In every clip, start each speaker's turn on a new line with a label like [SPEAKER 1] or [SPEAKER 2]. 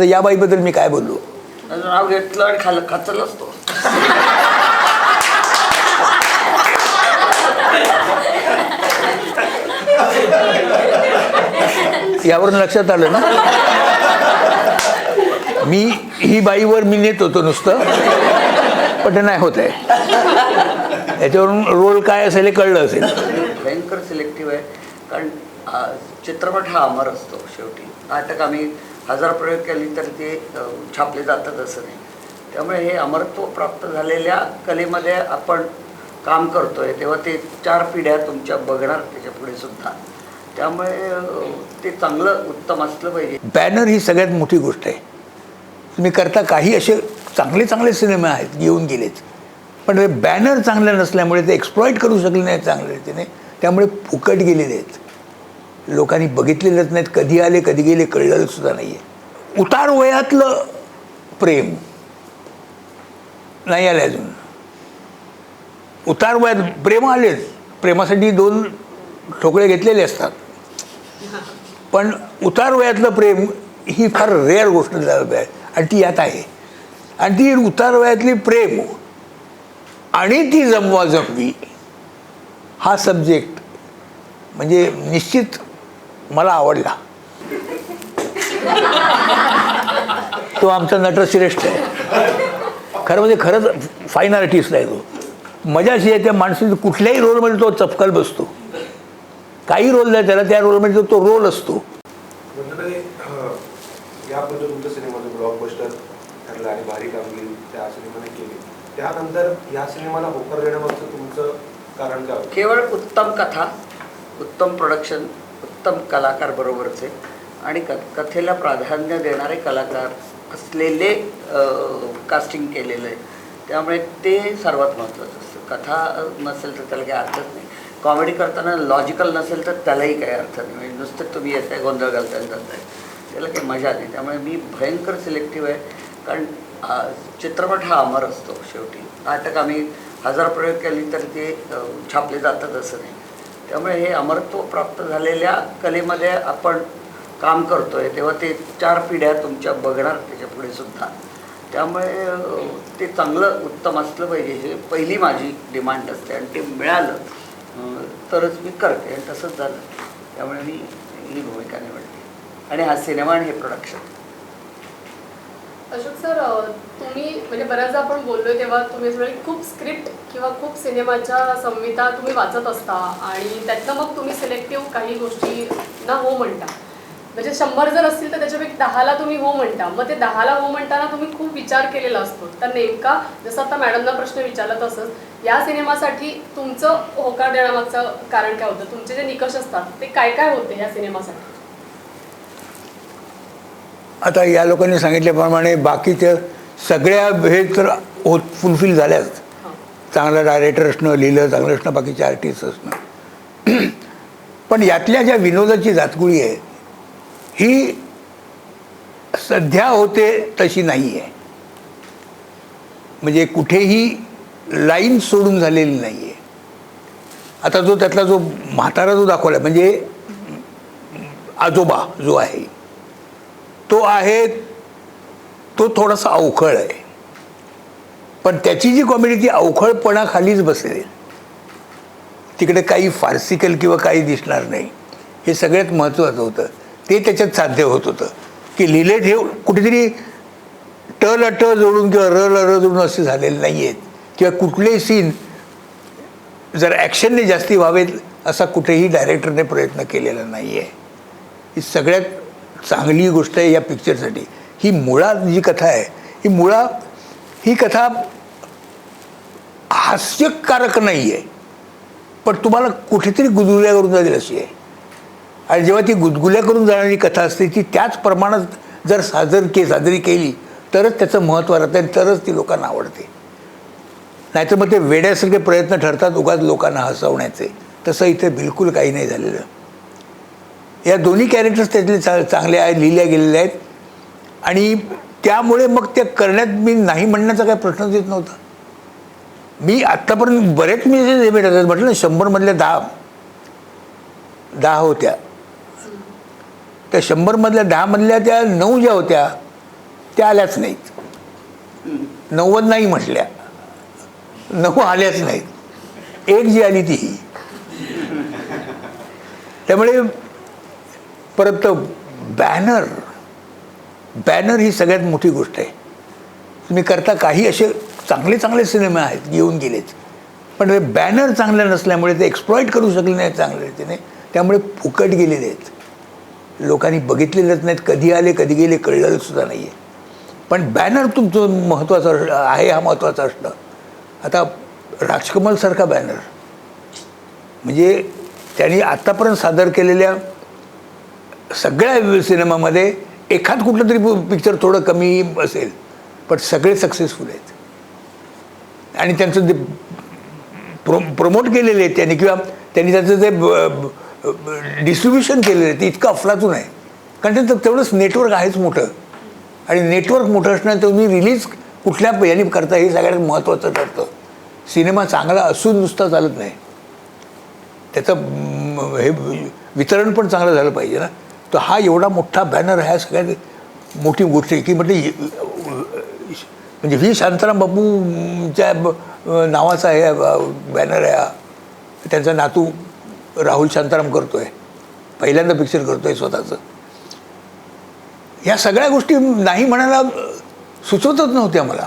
[SPEAKER 1] आता या बाईबद्दल मी काय बोललो?
[SPEAKER 2] नाव घेतलं आणि खाल्लं खाचलच तो
[SPEAKER 1] यावरून लक्षात आलं ना? मी ही बाईवर मी नेत होतो नुसतं पण ते नाही होत आहे. याच्यावरून रोल काय असेल हे कळलं असेल.
[SPEAKER 2] भयंकर सिलेक्टिव्ह आहे कारण चित्रपट हा अमर असतो शेवटी. नाटक आम्ही हजार प्रयोग केले तर ते छापले जातात असं नाही. त्यामुळे हे अमरत्व प्राप्त झालेल्या कलेमध्ये आपण काम करतो आहे तेव्हा ते चार पिढ्या तुमच्या बघणार त्याच्या पुढे सुद्धा. त्यामुळे ते चांगलं उत्तम असलं पाहिजे.
[SPEAKER 1] बॅनर ही सगळ्यात मोठी गोष्ट आहे. तुम्ही करता काही असे चांगले चांगले सिनेमे आहेत येऊन गेलेच पण बॅनर चांगले नसल्यामुळे ते एक्सप्लॉईट करू शकले नाही चांगल्या रीतीने. त्यामुळे फुकट गेलेले आहेत. लोकांनी बघितलेलंच नाहीत कधी आले कधी गेले कळलेलं सुद्धा नाही आहे उतार वयातलं प्रेम नाही आलं अजून. उतार वयात प्रेम आलेच. प्रेमासाठी दोन ठोकळे घेतलेले असतात. पण उतार वयातलं प्रेम ही फार रेअर गोष्ट आहे आणि ती यात आहे. आणि ती उतार वयातली प्रेम आणि ती जमवा जमवी हा सब्जेक्ट म्हणजे निश्चित मला आवडला. तो आमचा नटश्रेष्ठ आहे. खरं म्हणजे खरंच फाईन आर्टिस्ट आहे तो. मजा अशी आहे त्या माणसाची कुठल्याही रोलमध्ये तो चपकल बसतो. काही रोल नाही त्याला त्या रोलमध्ये तो- तो रोल असतो.
[SPEAKER 3] आणि भारी कामगिरी त्या सिनेमाने केली. त्यानंतर या सिनेमाला होकार देण्यामागचं तुमचं कारण काय
[SPEAKER 2] केवळ उत्तम कथा उत्तम प्रोडक्शन उत्तम कलाकार बरोबरचे आणि क कथेला प्राधान्य देणारे कलाकार असलेले कास्टिंग केलेलं. आहे त्यामुळे ते सर्वात महत्त्वाचं असतं. कथा नसेल तर त्याला काही अर्थच नाही. कॉमेडी करताना लॉजिकल नसेल तर त्यालाही काही अर्थ नाही. म्हणजे नुसतं तुम्ही येत आहे गोंधळ घालताय जाताय. त्याला काही मजा नाही. त्यामुळे मी भयंकर सिलेक्टिव्ह आहे. कारण चित्रपट हा अमर असतो शेवटी. नाटक आम्ही हजार प्रयोग केले तर ते छापले जातात असं नाही. त्यामुळे हे अमरत्व प्राप्त झालेल्या कलेमध्ये आपण काम करतोय. तेव्हा ते चार पिढ्या तुमच्या बघणार त्याच्या पुढे सुद्धा. त्यामुळे ते चांगलं उत्तम असलं पाहिजे. हे पहिली माझी डिमांड असते आणि ते मिळालं तरच मी करते. आणि तसंच झालं. त्यामुळे मी ही भूमिका निवडली आणि हा सिनेमा आणि हे प्रोडक्शन
[SPEAKER 4] अशोक सर तुम्ही म्हणजे बऱ्याचदा आपण बोललोय तेव्हा तुम्ही खूप स्क्रिप्ट किंवा खूप सिनेमाच्या संहिता तुम्ही वाचत असता आणि त्यातनं मग तुम्ही सिलेक्टिव्ह काही गोष्टी ना हो म्हणता. म्हणजे शंभर जर असतील तर त्याच्यापैकी दहाला तुम्ही हो म्हणता. मग ते दहाला हो म्हणताना तुम्ही खूप विचार केलेला असतो. तर नेमका जसं आता मॅडमना प्रश्न विचारला तसंच या सिनेमासाठी तुमचं होकार देण्यामागचं कारण काय होतं? तुमचे जे निकष असतात ते काय काय होते या सिनेमासाठी?
[SPEAKER 1] आता या लोकांनी सांगितल्याप्रमाणे बाकीच्या सगळ्या हे तर होत फुलफिल झाल्याच.
[SPEAKER 4] चांगलं
[SPEAKER 1] चांगला डायरेक्टर असणं लिहिलं चांगलं असणं बाकीचे आर्टिस्ट असणं. पण यातल्या ज्या विनोदाची जातगुळी आहे ही सध्या होते तशी नाही आहे म्हणजे कुठेही लाईन सोडून झालेली नाही आहे आता जो त्यातला जो म्हातारा जो दाखवला म्हणजे आजोबा जो आहे तो आहे तो थोडासा अवखळ आहे. पण त्याची जी कॉमेडी ती अवखळपणाखालीच बसेल. तिकडे काही फार्सिकल किंवा काही दिसणार नाही. हे सगळ्यात महत्त्वाचं होतं. ते त्याच्यात साध्य होत होतं. की लिहिले ठेव कुठेतरी ट ल ट जोडून किंवा र ल र जोडून असे झालेले नाही आहेत किंवा कुठलेही सीन जर ॲक्शनने जास्ती व्हावेत असा कुठेही डायरेक्टरने प्रयत्न केलेला नाही आहे ही सगळ्यात चांगली गोष्ट आहे या पिक्चरसाठी ही मुळात जी कथा आहे ही मुळा ही कथा हास्यकारक नाही आहे पण तुम्हाला कुठेतरी गुदगुल्या करून जाईल अशी आहे. आणि जेव्हा ती गुदगुल्या करून जाणारी कथा असते ती त्याच प्रमाणात जर सादर के सादरी केली तरच त्याचं महत्त्व राहतं आणि तरच ती लोकांना आवडते. नाहीतर मग ते वेड्यासारखे प्रयत्न ठरतात उगाच लोकांना हसवण्याचे. तसं इथे बिलकुल काही नाही झालेलं. या दोन्ही कॅरेक्टर्स त्यातले चा चांगले आहेत लिहिल्या गेलेले आहेत. आणि त्यामुळे मग ते करण्यात मी नाही म्हणण्याचा काही प्रश्नच येत नव्हता. मी आत्तापर्यंत बरेच मी जे भेटत म्हटलं ना शंभरमधल्या दहा दहा होत्या. त्या शंभरमधल्या दहामधल्या त्या नऊ ज्या होत्या त्या आल्याच नाहीत. नव्वद नाही म्हटल्या. नऊ आल्याच नाहीत. एक जी आली ती ही त्यामुळे परत बॅनर. बॅनर ही सगळ्यात मोठी गोष्ट आहे. तुम्ही करता काही असे चांगले चांगले सिनेमे आहेत येऊन गेलेत. पण बॅनर चांगले नसल्यामुळे ते एक्सप्लॉइट करू शकले नाहीत चांगल्या रीतीने. त्यामुळे फुकट गेलेले आहेत. लोकांनी बघितलेलेच नाहीत कधी आले कधी गेले कळलेलं सुद्धा नाही आहे पण बॅनर तुमचं महत्त्वाचं आहे हा महत्त्वाचा असणं आता राजकमलसारखा बॅनर. म्हणजे त्यांनी आत्तापर्यंत सादर केलेल्या सगळ्या सिनेमामध्ये एखाद कुठलं तरी पिक्चर थोडं कमी असेल पण सगळे सक्सेसफुल आहेत. आणि त्यांचं जे प्रो प्रमोट केलेले आहेत त्यांनी किंवा त्यांनी त्याचं जे डिस्ट्रीब्युशन केलेलं आहे ते इतकं अफलातून आहे. कारण त्यांचं तेवढंच नेटवर्क आहेच मोठं. आणि नेटवर्क मोठं असणं तुम्ही रिलीज कुठल्या याने करता हे सगळ्यात महत्त्वाचं ठरतं. सिनेमा चांगला असून नुसता चालत नाही. त्याचं हे वितरण पण चांगलं झालं पाहिजे ना. तर हा एवढा मोठा बॅनर ह्या सगळ्यात मोठी गोष्ट आहे की म्हणजे म्हणजे व्ही शांताराम बापूच्या नावाचा हे बॅनर आहे हा. त्यांचा नातू राहुल शांताराम करतो आहे पहिल्यांदा पिक्चर करतो आहे स्वतःचं. ह्या सगळ्या गोष्टी नाही म्हणायला सुचवतच नव्हत्या मला.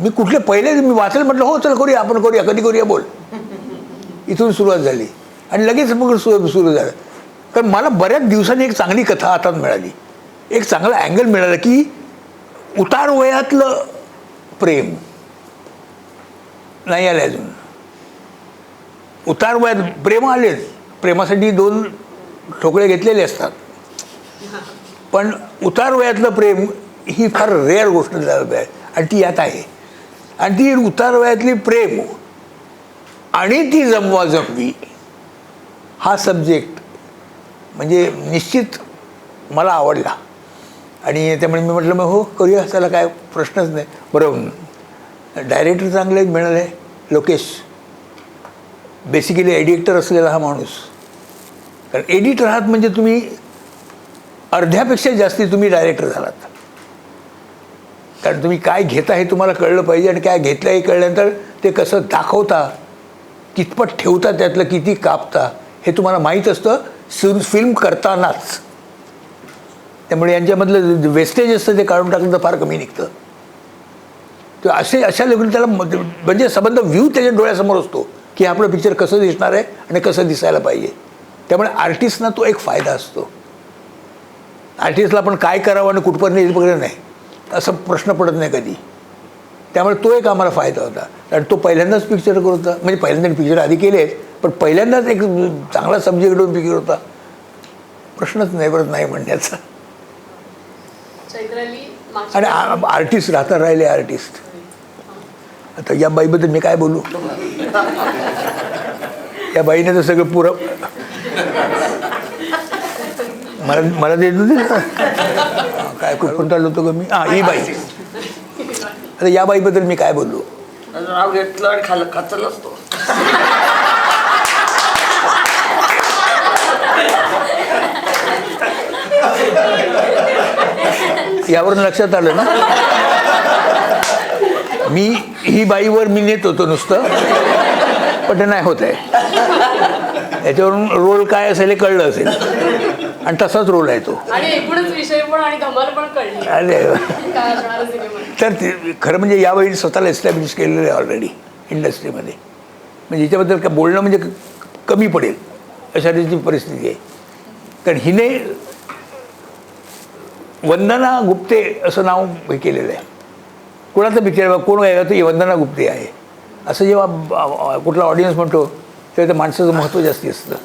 [SPEAKER 1] मी कुठले पहिले मी वाचेल म्हटलं हो चल करूया आपण करूया कधी करूया बोल. इथून सुरुवात झाली. आणि लगेच मग सुरू झालं. तर मला बऱ्याच दिवसांनी एक चांगली कथा हातात मिळाली. एक चांगला अँगल मिळाला की उतार वयातलं प्रेम. नाही आलं अजून. उतार वयात प्रेम आलेच. प्रेमासाठी दोन ठोकळे घेतलेले असतात. पण उतार वयातलं प्रेम ही फार रेअर गोष्ट आहे आणि ती यात आहे. आणि ती उतार वयातली प्रेम आणि ती जमवा जमवी हा सब्जेक्ट म्हणजे निश्चित मला आवडला. आणि त्यामुळे मी म्हटलं मग हो करूया. त्याला काय प्रश्नच नाही. बरं डायरेक्टर चांगले मिळाले. लोकेश. बेसिकली एडिटर असलेला हा माणूस. कारण एडिटर आहात म्हणजे तुम्ही अर्ध्यापेक्षा जास्ती तुम्ही डायरेक्टर झालात. कारण तुम्ही काय घेता हे तुम्हाला कळलं पाहिजे आणि काय घेतलं हे कळल्यानंतर ते कसं दाखवता कितपत ठेवता त्यातलं किती कापता हे तुम्हाला माहीत असतं. सुर फिल्म करतानाच. त्यामुळे यांच्यामधलं वेस्टेज असतं ते काढून टाकलं तर फार कमी निघतं. तर असे अशा लेवल त्याला म- म्हणजे संबंध व्ह्यू त्याच्या डोळ्यासमोर असतो की आपलं पिक्चर कसं दिसणार आहे आणि कसं दिसायला पाहिजे. त्यामुळे आर्टिस्टना तो एक फायदा असतो. आर्टिस्टला आपण काय करावं आणि कुठपर्यंत येईल वगैरे नाही असं प्रश्न पडत नाही कधी. त्यामुळे तो एक आम्हाला फायदा होता. कारण तो पहिल्यांदाच पिक्चर करत होता. म्हणजे पहिल्यांदा पिक्चर आधी केले आहेत पण पहिल्यांदाच एक चांगला सब्जेक्ट घेऊन होता. प्रश्नच नाही परत नाही म्हणण्याचा. आणि आर्टिस्ट राहता राहिले आर्टिस्ट आता या बाईबद्दल मी काय बोलू? या बाईने तर सगळं पुरं मला मला देत. काय कुठून चाललो होतो ग मी? हां ही बाई. आता या बाईबद्दल मी काय बोललो
[SPEAKER 2] नाव घेतलं आणि खाल्लं खाचलच तो.
[SPEAKER 1] यावरून लक्षात आलं ना? मी ही बाईवर मी नेत होतो नुसतं पण ते नाही होत आहे. याच्यावरून रोल काय असेल हे कळलं असेल. आणि तसाच रोल आहे तो. अरे
[SPEAKER 4] काय
[SPEAKER 1] तर ते खरं म्हणजे या बाईने स्वतःला एस्टॅब्लिश केलेलं आहे ऑलरेडी इंडस्ट्रीमध्ये म्हणजे याच्याबद्दल का बोलणं म्हणजे कमी पडेल अशा रीतीची परिस्थिती आहे. कारण हिने वंदना गुप्ते असं नाव हे केलेलं आहे. कोणाचं पिक्चर कोण आहे तर वंदना गुप्ते आहे. असं जेव्हा कुठला ऑडियन्स म्हणतो तेव्हा त्या माणसाचं महत्त्व जास्ती असतं.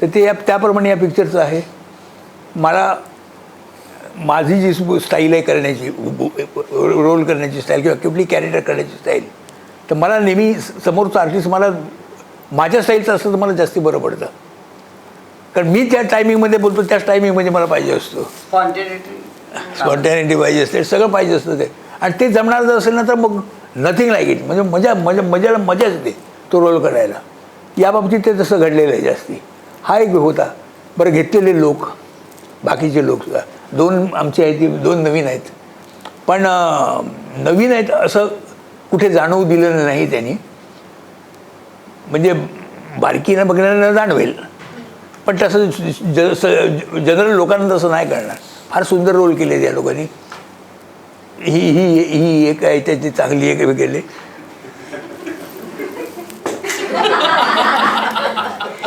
[SPEAKER 1] तर ते या त्याप्रमाणे या पिक्चरचं आहे. मला माझी जी स्टाईल आहे करण्याची रोल करण्याची स्टाईल किंवा कुठली कॅरेक्टर करण्याची स्टाईल तर मला नेहमी समोरचा आर्टिस्ट मला माझ्या स्टाईलचं असतं तर मला जास्ती बरं पडतं. कारण मी त्या टायमिंगमध्ये बोलतो त्याच टायमिंगमध्ये मला पाहिजे असतो.
[SPEAKER 2] स्पॉन्टेनिटी
[SPEAKER 1] पाहिजे असते सगळं पाहिजे असतं ते. आणि ते जमणार जर असेल ना तर मग नथिंग लाईक इट म्हणजे मजा मजा मजाला मजाच येते तो रोल करायला. या बाबतीत ते तसं घडलेलं आहे जास्ती. हा एक होता. बरं घेतलेले लोक बाकीचे लोक सुद्धा. दोन आमची आहेत ती दोन नवीन आहेत. पण नवीन आहेत असं कुठे जाणवू दिलं नाही त्यांनी. म्हणजे बारकीनं बघणाऱ्यांना जाणवेल. पण तसं ज जनरल लोकांना तसं नाही करणार फार सुंदर रोल केले त्या लोकांनी. ही ही ही एक आहे त्याची चांगली एक केले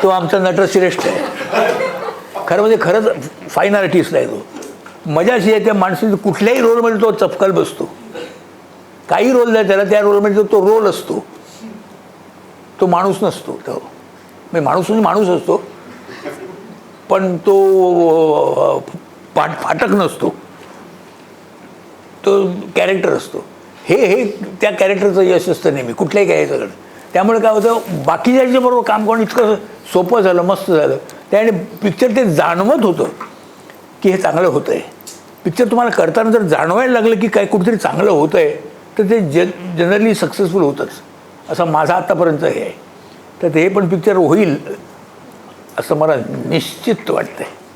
[SPEAKER 1] तो आमचा नटश्रेष्ठ आहे. खरं म्हणजे खरंच फाईन आर्टिस्ट आहे तो. मजा अशी आहे त्या माणसाची कुठल्याही रोलमध्ये तो चपकल बसतो. काही रोल नाही त्याला त्या रोलमध्ये तो रोल असतो. तो माणूस नसतो तो. म्हणजे माणूस म्हणजे माणूस असतो. पण तो पाट फाट फाटक नसतो. तो कॅरेक्टर असतो. हे हे त्या कॅरेक्टरचं यश असतं नेहमी कुठल्याही कॅरेक्टरकडे सगळं त्यामुळे काय होतं बाकीच्याबरोबर काम करणं इतकं सोपं झालं मस्त झालं. त्याने पिक्चर ते जाणवत होतं की हे चांगलं होतं आहे पिक्चर तुम्हाला करताना जर जाणवायला लागलं की काय कुठेतरी चांगलं होतं आहे तर ते जन जनरली सक्सेसफुल होतंच. असा माझा आत्तापर्यंत हे आहे. तर ते पण पिक्चर होईल असं मला निश्चित वाटतं आहे